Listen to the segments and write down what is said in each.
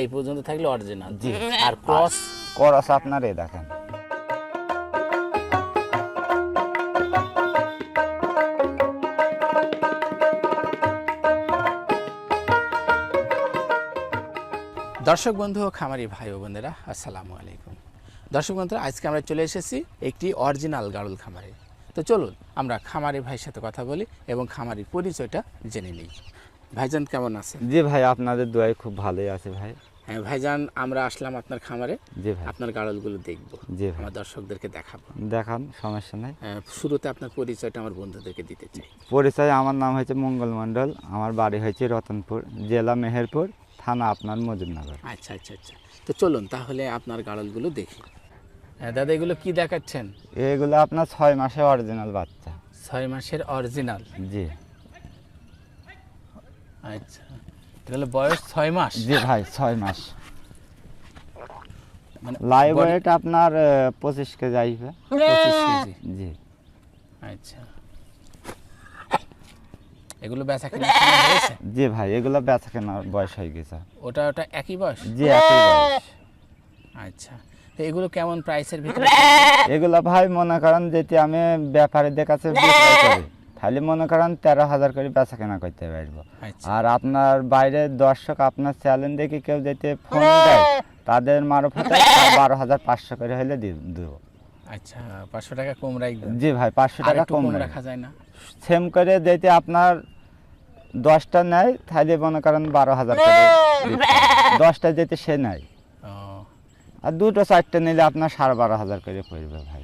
এই পর্যন্ত থাকলে অরিজিনাল জি। আর ক্রস করস আপনার এ দেখেন। দর্শক বন্ধু ও খামারি ভাই ও বোনেরা আসসালামু আলাইকুম। দর্শক বন্ধুরা আজকে আমরা চলে এসেছি একটি অরিজিনাল গাড়ল খামারে। তো চলুন আমরা খামারি ভাইয়ের সাথে কথা বলি এবং খামারির পরিচয়টা জেনে নিই। ভাইজান কেমন আছেন জি ভাই আপনাদের দোয়াই খুব ভালোই আছে ভাই। হ্যাঁ ভাইজান আমরা আসলাম আপনার খামারে। জি ভাই। আপনার গাড়লগুলো দেখব। জি ভাই। আমার দর্শকদেরকে দেখাবো। দেখান সমস্যা নাই। শুরুতে আপনার পরিচয়টা আমার বন্ধুদেরকে দিতে চাই। পরিচয় আমার নাম হয়েছে মঙ্গল মণ্ডল। আমার বাড়ি হয়েছে রতনপুর জেলা মেহেরপুর থানা আপনার মজুরনগর আচ্ছা আচ্ছা আচ্ছা। তো চলুন তাহলে আপনার গাড়লগুলো দেখি। হ্যাঁ, দাদা এগুলো কি দেখাচ্ছেন? এগুলো আপনার ছয় মাসের অরিজিনাল বাচ্চা। ছয় মাসের অরিজিনাল জি। আচ্ছা। এগুলো বয়স ছয় মাস? জি ভাই ছয় মাস। মানে লাইভ ওয়েট আপনার পঁচিশ কেজি আসবে। পঁচিশ কেজি জি। আচ্ছা। এগুলো বেচা কিনা হয়েছে? জি ভাই এগুলো বেচা কেনার বয়স হয়ে গেছে। ওটা ওটা একই বয়স? জি একই বয়স। আচ্ছা। তো এগুলো কেমন প্রাইসের ভিতরে? এগুলো ভাই মনে করেন যেটি আমি ব্যাপারীদের কাছে বিক্রয় করি। তাহলে মনে করেন তেরো হাজার করে বেচা কেনা করতে পারব। আচ্ছা। আর আপনার বাইরে দর্শক আপনার চ্যানেল দেখে কেউ যেতে ফোন দেয় তাদের মারফতে বারো হাজার পাঁচশো করে হলে দেবো। আচ্ছা পাঁচশো টাকা কম রাখবেন। জি ভাই পাঁচশো টাকা কম রাখা যায় না। সেম করে যেতে আপনার দশটা নেয় তাহলে মনে করেন বারো হাজার দশটা যেতে সে নেয়। আর দুটো চারটে নিলে আপনার সাড়ে বারো হাজার করে পড়বে ভাই।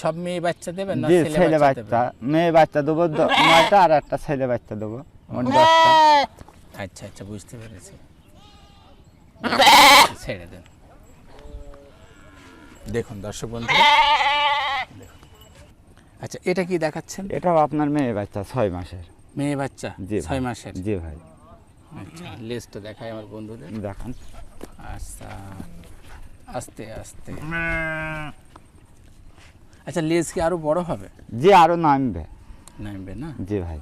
সব মেয়ে বাচ্চা দেবেন জি ছেলে বাচ্চা বাচ্চা। মেয়ে বাচ্চা দেবো নয়টা আর একটা ছেলে বাচ্চা দেবো। আচ্ছা আচ্ছা বুঝতে পেরেছি। ছেড়ে দেন। দেখুন দর্শক বন্ধু। দেখুন। আচ্ছা এটা কি দেখাচ্ছেন? এটাও আপনার মেয়ে বাচ্চা ছয় মাসের। মেয়ে বাচ্চা জি ছয় মাসের? জি ভাই। আচ্ছা লেজটা দেখায় আমার বন্ধুদের। দেখান। আচ্ছা। আস্তে আস্তে। আচ্ছা লেজ কি আরও বড় হবে? জি আরও নামবে। নামবে না? জি ভাই।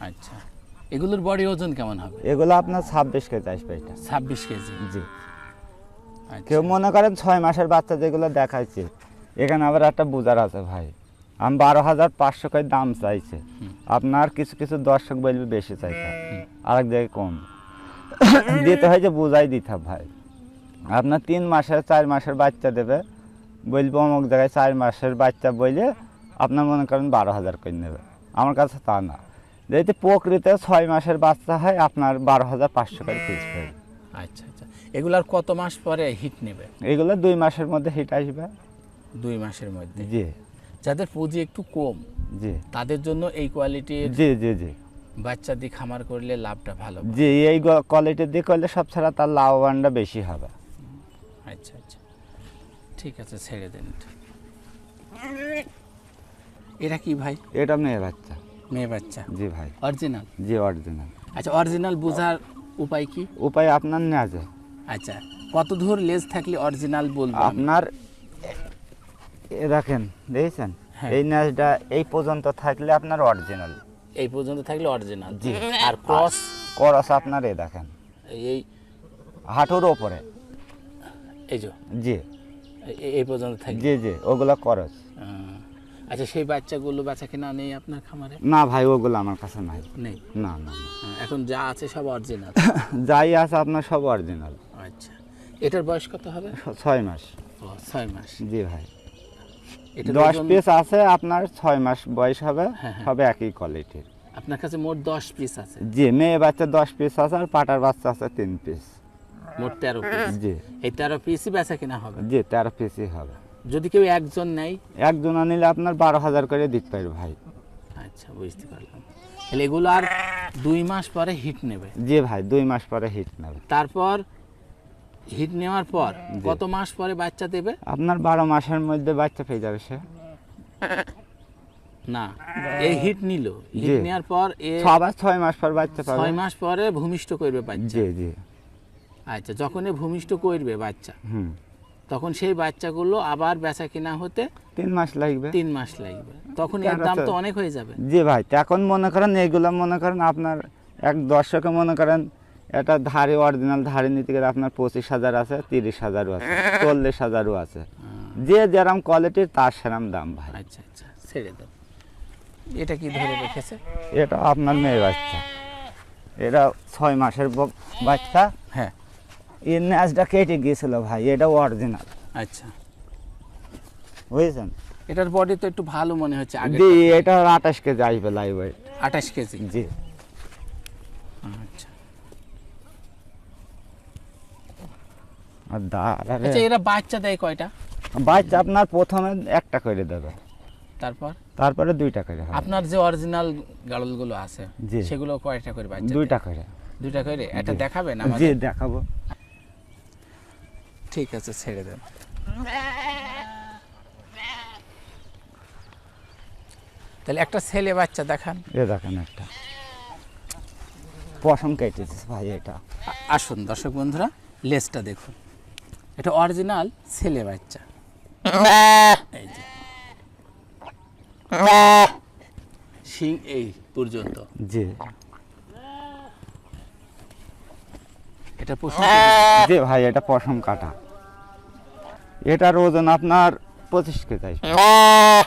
আচ্ছা। এগুলোর বডি ওজন কেমন হবে? এগুলো আপনার ছাব্বিশ কেজি আসবে এটা। ছাব্বিশ কেজি? জি। আচ্ছা। কেউ মনে করেন ছয় মাসের বাচ্চা যেগুলো দেখাইছে এখানে আবার একটা বুঝার আছে ভাই। আমি বারো হাজার পাঁচশো করে দাম চাইছে। আপনার কিছু কিছু দর্শক বলবে বেশি চাইছে। আরেক জায়গায় কম। দিতে হয় যে বুঝাই দিতে ভাই। আপনার তিন মাসের চার মাসের বাচ্চা দেবে। বলব অমুক জায়গায় চার মাসের বাচ্চা বইলে আপনার মনে করেন বারো হাজার করে নেবে। আমার কাছে তা না। যেহেতু প্রকৃতে ছয় মাসের বাচ্চা হয় আপনার বারো হাজার পাঁচশো করে পিস পাই আচ্ছা আচ্ছা। এগুলার কত মাস পরে হিট নেবে? এগুলো দুই মাসের মধ্যে হিট আসবে। দুই মাসের মধ্যে? জি। যাদের পুঁজি একটু কম জি। তাদের জন্য এই কোয়ালিটির জি জি জি। বাচ্চা দিয়ে খামার করলে লাভটা ভালো। জি এই কোয়ালিটির দিয়ে করলে সব ছাড়া তার লাভবানটা বেশি হবে। আচ্ছা আচ্ছা। ঠিক আছে ছেড়ে দেন এটা। কি ভাই? এটা মেয়ে বাচ্চা। মেয়ে বাচ্চা? জি ভাই। অরিজিনাল? জি অরিজিনাল। আচ্ছা অরিজিনাল বোঝার উপায় কি? উপায় আপনার নেওয়া যায়। আচ্ছা কত দূর লেজ থাকলে অরিজিনাল বলব আপনার দেখেন দেখেছেন? হ্যাঁ। এই ন্যাচটা এই পর্যন্ত থাকলে আপনার অরিজিনাল। এই পর্যন্ত থাকলে অরিজিনাল। জি। আর ক্রস? ক্রস আপনার এ দেখেন। এই হাঁটুর ওপরে। এই যে? জি। এই- পর্যন্ত থাকলে জি জি ওগুলো করস আচ্ছা সেই বাচ্চাগুলো বাচ্চা কিনা নেই আপনার খামারে? না ভাই ওগুলো আমার কাছে নাই। নেই? না না এখন যা আছে সব অরিজিনাল যাই আছে আপনার সব অরিজিনাল আচ্ছা এটার বয়স কত হবে? ছয় মাস। ও ছয় মাস। জি ভাই। এটা দশ পিস আছে আপনার ছয় মাস বয়স হবে হ্যাঁ, হ্যাঁ। সবে একই কোয়ালিটির আপনার কাছে মোট দশ পিস আছে। জি মেয়ে বাচ্চা দশ পিস আছে আর পাটার বাচ্চা আছে তিন পিস মোট তেরো পিস জি। এই তেরো পিসই বেচা কিনা হবে? জি তেরো পিসই হবে। যদি কেউ একজন নেয়? একজন নিলে আপনার বারো হাজার করে দিতে পারবে ভাই। আচ্ছা বুঝতে পারলাম। তাহলে এগুলো আর দুই মাস পরে হিট নেবে। জি ভাই দুই মাস পরে হিট নেবে। তারপর হিট নেওয়ার পর কত মাস পরে বাচ্চা দেবে? আপনার বারো মাসের মধ্যে বাচ্চা পেয়ে যাবে সে। না এই হিট নিল। হিট নেওয়ার পর এ ছয় মাস পর বাচ্চা পাবে। ছয় মাস পরে ভূমিষ্ঠ করবে বাচ্চা। জি জি। আচ্ছা যখন ভূমিষ্ঠ করবে বাচ্চা হুম। তখন সেই বাচ্চাগুলো আবার বেচা কিনা হতে তিন মাস লাগবে। তিন মাস লাগবে। তখন এর দাম তো? অনেক হয়ে যাবে। জি ভাই তো এখন মনে করেন এগুলো মনে করেন আপনার এক দর্শকে মনে করেন এটা ধারে অরিজিনাল ধারে নিতে গেলে আপনার পঁচিশ হাজার আছে তিরিশ হাজারও আছে চল্লিশ হাজারও আছে। যে যেরম কোয়ালিটির তার সেরম দাম ভাই। আচ্ছা আচ্ছা ছেড়ে দেন। এটা কি ধরে রেখেছে? এটা আপনার মেয়ে বাচ্চা। এটা ছয় মাসের বাচ্চা। হ্যাঁ। এর ন্যাচটা কেটে গিয়েছিল ভাই এটা অরিজিনাল আচ্ছা। বুঝেছেন? এটার বডি তো একটু ভালো মনে হচ্ছে জি এটা আঠাশ কেজি আসবে লাইভ ওয়েট আঠাশ কেজি? জি। আচ্ছা। আচ্ছা এরা বাচ্চা দেয় কয়টা? বাচ্চা আপনার প্রথমে একটা করে দেবে। তারপর? তারপরে দুইটা করে আপনার যে অরিজিনাল গাড়লগুলো আছে। সেগুলো কয়টা করে বাচ্চা দুইটা করে। দুইটা করে? এটা। দেখাবেন জি দেখাবো। ঠিক আছে ছেড়ে দেন। তাহলে একটা ছেলে বাচ্চা দেখান। এ দেখেন একটা। পশম কেটেছে ভাই এটা। আসুন দর্শক বন্ধুরা লেজটা দেখুন। এটা অরিজিনাল ছেলে বাচ্চা। এই যে। শিং এই পর্যন্ত। জি। এটা পশু জি ভাই এটা পশম কাটা। এটার ওজন আপনার পঁচিশ কেজি। আসবে।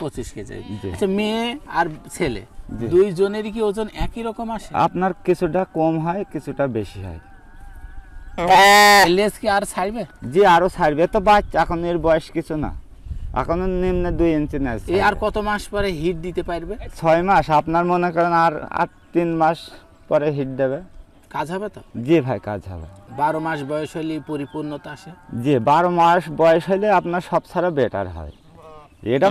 পঁচিশ কেজি। আচ্ছা মেয়ে আর ছেলে জি। দুইজনেরই কি ওজন একই রকম আসে? আপনার কিছুটা কম হয় কিছুটা বেশি হয়। লেজ কি আর ছাড়বে? জি আরও ছাড়বে। তো বাচ্চা এখন এর বয়স কিছু না। এখনও নিম্নে দুই ইঞ্চি না এই আর কত মাস পরে হিট দিতে পারবে? ছয় মাস। আপনার মনে করেন আর আর তিন মাস পরে হিট দেবে। কাজ হবে তো? জি ভাই কাজ হবে। বারো মাস বয়স হলে পরিপূর্ণতা আসে? জি বারো মাস বয়স হলে আপনার সব ছাড়া বেটার হয়। এটা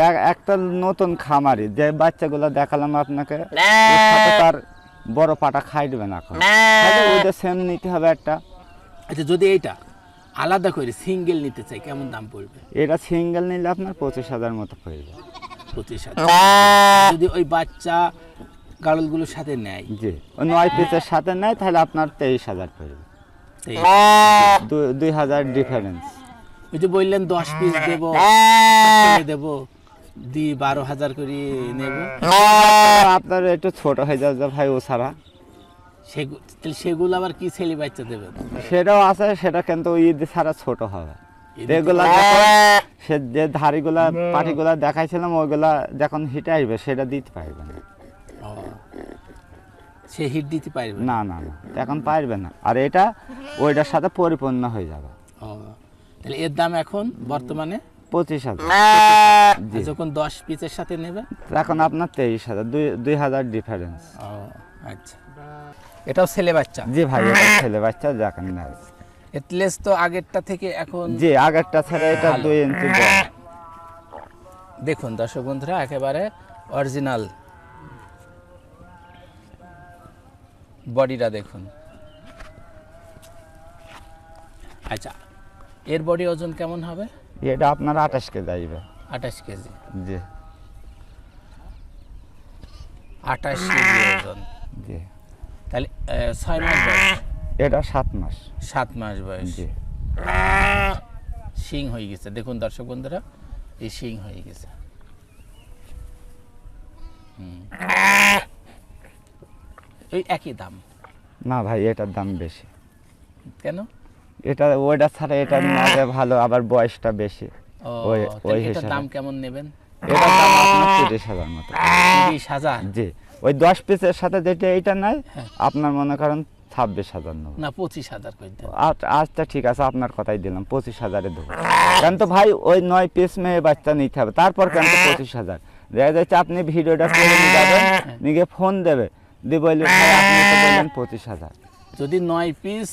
এক- একটা নতুন খামারি যে বাচ্চাগুলো দেখালাম আপনাকে তার বড় পাটা খাই দেবে না! এখন ওইটা সেম নিতে হবে একটা। আচ্ছা যদি এইটা আলাদা করে সিঙ্গেল নিতে চাই কেমন দাম পড়বে? এটা সিঙ্গেল নিলে আপনার পঁচিশ হাজার মতো পড়বে। পঁচিশ হাজার। যদি ওই বাচ্চা গাড়লগুলোর সাথে নেয়। জি। নয় পিসের সাথে নেয় তাহলে আপনার তেইশ হাজার পড়বে। দুই হাজার ডিফারেন্স ওই যে বললেন দশ পিস দেবো দেবো দি বারো হাজার করে নেব। আপনার একটু ছোট হয়ে যাচ্ছে ভাই ও ছাড়া। সেগুলো আবার কি ছেলে বাচ্চা দেবেন সেটাও আছে সেটা কিন্তু ঈদ ছাড়া ছোট হবে। ঈদে এগুলা সে যে ধারিগুলা পাটিগুলা দেখাইছিলাম ওইগুলা যখন হিটে আসবে সেটা দিতে পারবে না। সে হিট দিতে পারবে না। না না এখন পারবে না। আর এটা ওইটার সাথে পরিপূর্ণ হয়ে যাবে। ও তাহলে এর দাম এখন বর্তমানে? পঁচিশ হাজার। যখন দশ পিসের সাথে নেবে? এখন আপনার তেইশ হাজার দুই দুই হাজার ডিফারেন্স ও আচ্ছা। এটাও ছেলে বাচ্চা? জি ভাই এটা ছেলে বাচ্চা দেখেন না এটলেস তো আগেরটা থেকে এখন জি আগেরটা ছাড়া এটা দুই ইঞ্চি। দেখুন দর্শক বন্ধুরা একেবারে অরিজিনাল বডিটা দেখুন। আচ্ছা এর বডি ওজন কেমন হবে? এটা আপনার আঠাশ কেজি আসবে। আঠাশ কেজি। জি। আঠাশ কেজি ওজন। জি। তাহলে ছয় মাস বয়স? এটা সাত মাস। সাত মাস বয়স। জি। শিং হয়ে গেছে। দেখুন দর্শক বন্ধুরা এই শিং হয়ে গেছে। হুম। এই একই দাম? না ভাই এটার দাম বেশি। কেন? এটা ওইটা ছাড়া এটার মাঝে ভালো আবার বয়সটা বেশি। ওই- ওই হিসাবে। দাম কেমন নেবেন? এটার দাম আপনার তিরিশ হাজার মতো। তিরিশ হাজার? জি। ওই দশ পিসের সাথে যেটা এইটা নাই হ্যাঁ। আপনার মনে করেন ছাব্বিশ হাজার নেব। না পঁচিশ হাজার দেন। আচ্ছা ঠিক আছে আপনার কথাই দিলাম পঁচিশ হাজারে দেবো। কেন তো ভাই ওই নয় পিস মেয়ে বাচ্চা নিতে হবে তারপর কেন পঁচিশ হাজার? দেখা যাচ্ছে আপনি ভিডিওটা করে নিয়ে যাবেন নিয়ে ফোন দেবে। দিয়ে বললেন পঁচিশ হাজার। যদি নয় পিস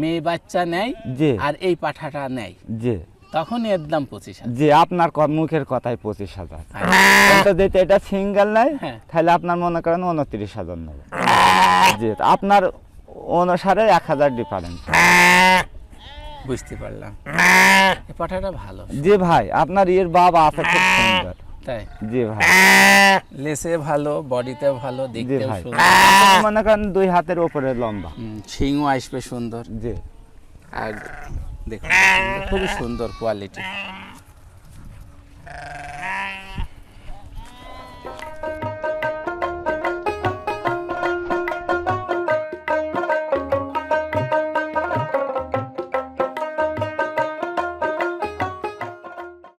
মেয়ে বাচ্চা নেয় জি। আর এই পাঠাটা নেয় জি। তখন এর দাম পঁচিশ জি আপনার মুখের কথাই পঁচিশ হাজার। আচ্ছা। কিন্তু এটা সিঙ্গেল নাই হ্যাঁ। তাহলে আপনার মনে করেন উনত্রিশ হাজার নেবে। জি আপনার অনুসারে এক হাজার ডিফারেন্স বুঝতে পারলাম। পাঠাটা ভালো। জি ভাই আপনার ইয়ের বাবা আছে খুব সুন্দর। তাই? জি ভাই। লেসে ভালো বডিতে ভালো সুন্দর। মনে করেন দুই হাতের উপরে লম্বা। শিংও আসবে সুন্দর। জি। আর দেখুন খুবই সুন্দর কোয়ালিটি